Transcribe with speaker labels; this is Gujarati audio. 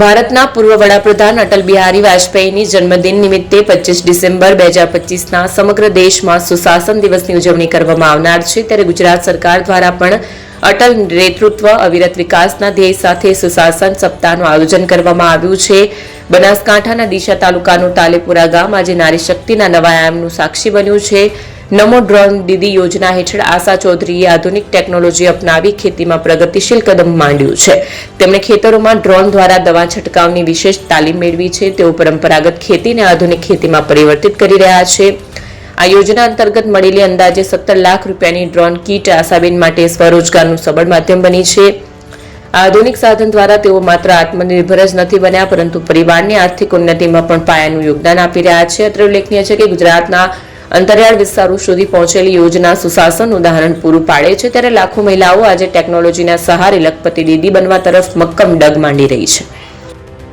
Speaker 1: ભારતના પૂર્વ વડાપ્રધાન અટલ બિહારી વાજપેયીની જન્મદિન નિમિત્તે પચીસ ડિસેમ્બર બે હજાર પચીસના સમગ્ર દેશમાં સુશાસન દિવસની ઉજવણી કરવામાં આવનાર છે. ત્યારે ગુજરાત સરકાર દ્વારા પણ અટલ નેતૃત્વ અવિરત વિકાસના ધ્યેય સાથે સુશાસન સપ્તાહનું આયોજન કરવામાં આવ્યું છે. બનાસકાંઠાના દિશા તાલુકાનું તાલેપુરા ગામ આજે નારી શક્તિના નવા આયામનું સાક્ષી બન્યું છે. નમો ડ્રોન દીદી યોજના હેઠળ આશા ચૌધરીએ આધુનિક ટેકનોલોજી અપનાવી ખેતીમાં પ્રગતિશીલ કદમ માંડ્યું છે. તેમણે ખેતરોમાં ડ્રોન દ્વારા દવા છંટકાવની વિશેષ તાલીમ મેળવી છે. તેઓ પરંપરાગત ખેતીને આધુનિક ખેતીમાં પરિવર્તિત કરી રહ્યા છે. આ યોજના અંતર્ગત મળેલી અંદાજે સત્તર લાખ રૂપિયાની ડ્રોન કીટ આશાબેન માટે સ્વરોજગારનું સબળ માધ્યમ બની છે. આધુનિક સાધન દ્વારા તેઓ માત્ર આત્મનિર્ભર જ નથી બન્યા, પરંતુ પરિવારની આર્થિક ઉન્નતિમાં પણ પાયાનું યોગદાન આપી રહ્યા છે. અત્રે ઉલ્લેખનીય છે કે ગુજરાતના અંતરિયાળ વિસ્તારો સુધી પહોંચેલી યોજના સુશાસન ઉદાહરણ પૂરું પાડે છે ત્યારે લાખો મહિલાઓ આજે ટેકનોલોજીના સહારે લખપતિ દીદી બનવા તરફ મક્કમ ડગ માંડી રહી છે.